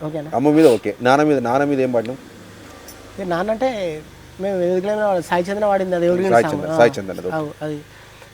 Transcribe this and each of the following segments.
ఓకేనా? అమ్మ మీద ఓకే. నాన్న మీద నాన్న మీద ఏం పాడినాం నాన్న అంటే మేము ఎదుగులేమే వాడు సాయి చంద్ర వాడింది అది ఎవరికి సాయి చంద్ర సాయి చంద్ర అది.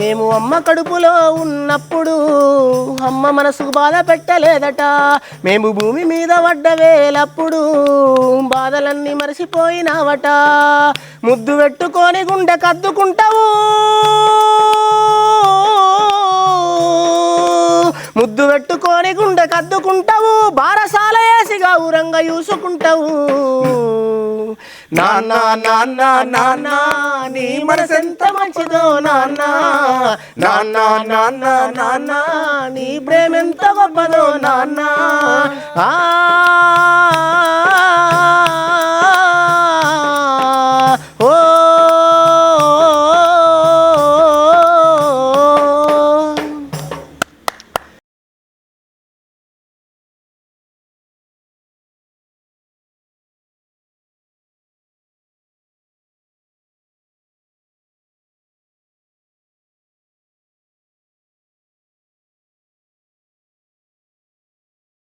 మేము అమ్మ కడుపులో ఉన్నప్పుడు అమ్మ మనసుకు బాధ పెట్టలేదట. మేము భూమి మీద పడ్డ వేలప్పుడు బాధలన్నీ మరచిపోయినావట ముద్దు పెట్టుకొని గుండె కద్దుకుంటావు. కద్దుకుంటావు బారసాల వేసిగా ఊరంగ చూసుకుంటావు నాన్న నాన్న నాన్న నీ మనసెంత మంచిదో నాన్న. నాన్న నాన్న నాన్న నీ ప్రేమెంత గొప్పదో నాన్న. ఆ